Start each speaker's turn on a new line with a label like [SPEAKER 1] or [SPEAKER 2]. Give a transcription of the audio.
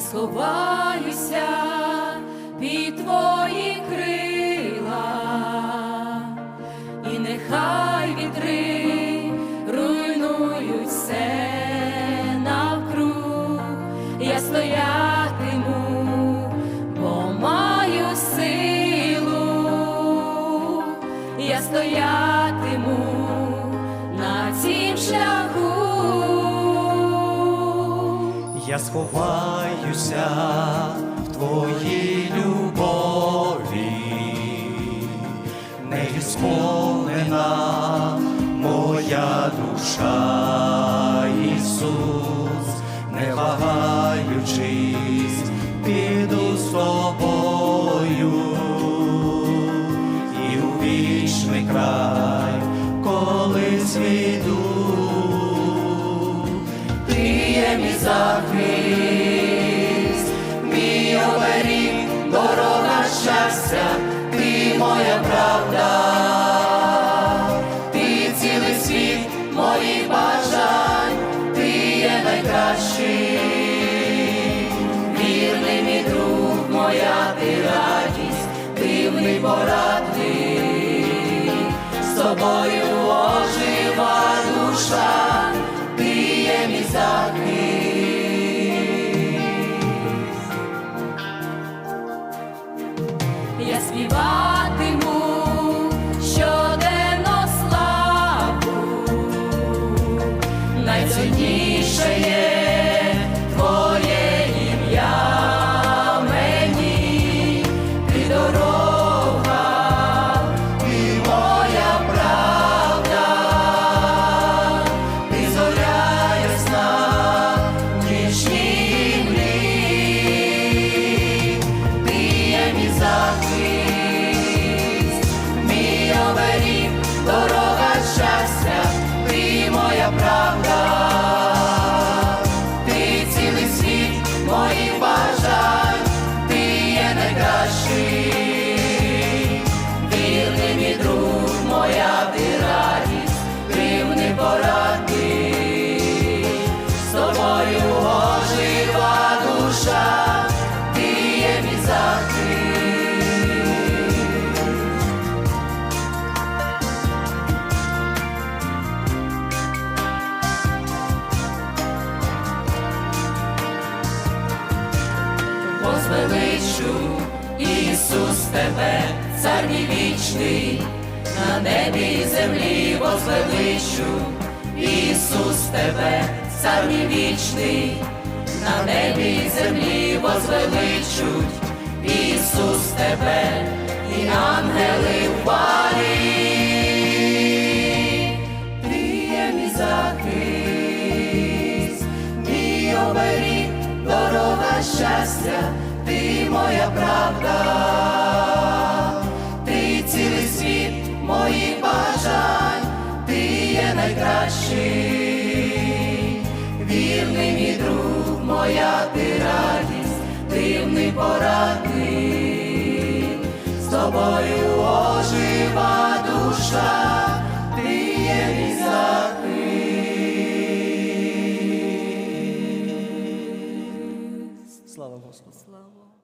[SPEAKER 1] сховаюся під твої крила, і нехай вітри руйнують все навкруг, я стоятиму, бо маю силу, я стоятиму на цім шляху.
[SPEAKER 2] Я сховаюся в твоїй любові, нею сповнена моя душа, Ісус, не вагаючись, піду з тобою і у вічний край, колись війду. Захист, мій оберіг, дорога щастя, ти моя правда, ти цілий світ моїх бажань, ти є найкращий, вірний мій друг, моя ти радість, дивний порадник, з тобою
[SPEAKER 1] співатиму щоденно славу, найцінніше є тебе, цар мій вічний, на небі і землі возвеличу, Ісус тебе, цар мій вічний, на небі і землі возвеличуть, Ісус тебе, і ангели в. Ти є мій мій оберіг, дорога щастя, ти моя правда, є найкращий, вірний мій друг, моя ти радість, дивний порадник, з тобою ожива душа, ти є мій захист.
[SPEAKER 2] Слава Господу!
[SPEAKER 1] Слава.